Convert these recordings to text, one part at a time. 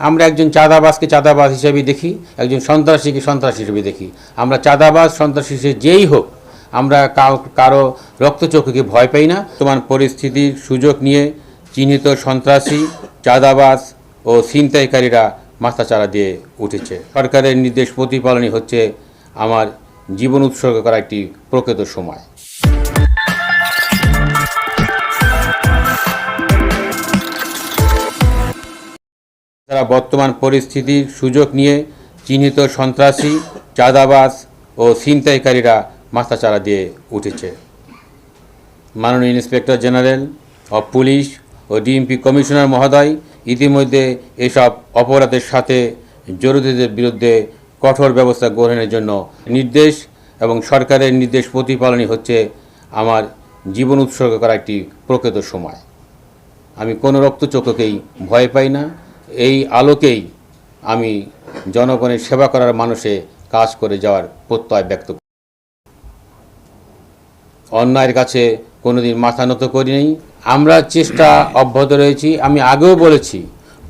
আমরা একজন চাঁদাবাসকে চাঁদাবাস হিসেবে দেখি, একজন সন্ত্রাসীকে সন্ত্রাসী হিসেবে দেখি। আমরা চাঁদাবাস সন্ত্রাসী হিসেবে যেই হোক, আমরা কারও রক্তচক্ষুকে ভয় পাই না। বর্তমান পরিস্থিতির সুযোগ নিয়ে চিহ্নিত সন্ত্রাসী চাঁদাবাস ও ছিনতাইকারীরা মাথাচাড়া দিয়ে উঠেছে। সরকারের নির্দেশ প্রতিপালনই হচ্ছে আমার জীবন উৎসর্গ করা একটি প্রকৃত সময়। তারা বর্তমান পরিস্থিতির সুযোগ নিয়ে চিহ্নিত সন্ত্রাসী, চাঁদাবাজ ও ছিনতাইকারীরা মাথাচাড়া দিয়ে উঠেছে। মাননীয় ইন্সপেক্টর জেনারেল অব পুলিশ ও ডিএমপি কমিশনার মহোদয় ইতিমধ্যে এসব অপরাধের সাথে জড়িতদের বিরুদ্ধে কঠোর ব্যবস্থা গ্রহণের জন্য নির্দেশ এবং সরকারের নির্দেশ প্রতিপালনই হচ্ছে আমার জীবন উৎসর্গ করা একটি প্রকৃত সময়। আমি কোনো রক্তচক্ষুকেই ভয় পাই না। এই আলোকেই আমি জনগণের সেবা করার মানুষে কাজ করে যাওয়ার প্রত্যয় ব্যক্ত করি। অন্যায়ের কাছে কোনোদিন মাথা নত করিনি আমরা চেষ্টা অব্যাহত রয়েছি। আমি আগেও বলেছি,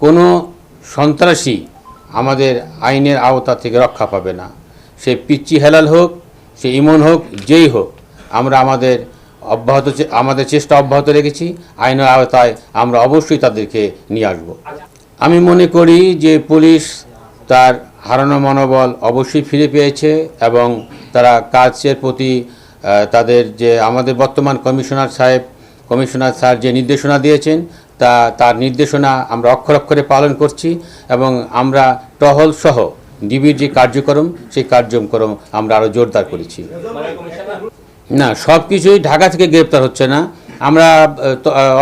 কোনো সন্ত্রাসী আমাদের আইনের আওতা থেকে রক্ষা পাবে না। সে পিচ্চি হেলাল হোক, সে ইমন হোক, যেই হোক, আমরা আমাদের অব্যাহত আমাদের চেষ্টা অব্যাহত রেখেছি। আইনের আওতায় আমরা অবশ্যই তাদেরকে নিয়ে আসব। আমি মনে করি যে পুলিশ তার হারানো মনোবল অবশ্যই ফিরে পেয়েছে এবং তারা কাজের প্রতি তাদের যে আমাদের বর্তমান কমিশনার সাহেব কমিশনার স্যার যে নির্দেশনা দিয়েছেন তা তার নির্দেশনা আমরা অক্ষর অক্ষরে পালন করছি এবং আমরা টহল সহ ডিবির যে কার্যক্রম সেই কার্যক্রম আমরা আরও জোরদার করেছি। না সব কিছুই ঢাকা থেকে গ্রেপ্তার হচ্ছে না। আমরা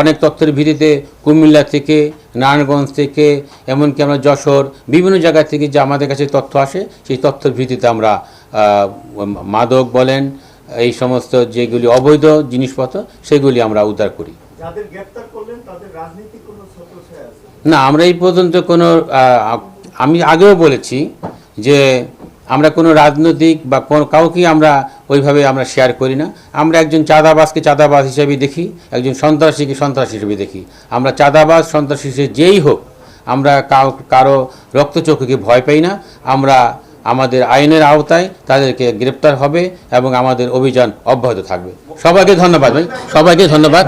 অনেক তথ্যের ভিত্তিতে কুমিল্লা থেকে নারায়ণগঞ্জ থেকে এমনকি আমরা যশোর বিভিন্ন জায়গা থেকে যে আমাদের কাছে তথ্য আসে সেই তথ্যের ভিত্তিতে আমরা মাদক বলেন এই সমস্ত যেগুলি অবৈধ জিনিসপত্র সেগুলি আমরা উদ্ধার করি। না আমরা এই পর্যন্ত কোনো আমি আগেও বলেছি যে আমরা কোনো রাজনৈতিক বা কোনো কাউকেই আমরা ওইভাবে আমরা শেয়ার করি না। আমরা একজন চাঁদাবাসকে চাঁদাবাস হিসেবে দেখি, একজন সন্ত্রাসীকে সন্ত্রাসী হিসেবে দেখি। আমরা চাঁদাবাস সন্ত্রাসী হিসেবে যেই হোক, আমরা কারও রক্তচক্ষুকে ভয় পাই না। আমরা আমাদের আইনের আওতায় তাদেরকে গ্রেপ্তার হবে এবং আমাদের অভিযান অব্যাহত থাকবে। সবাইকে ধন্যবাদ ভাই। সবাইকে ধন্যবাদ।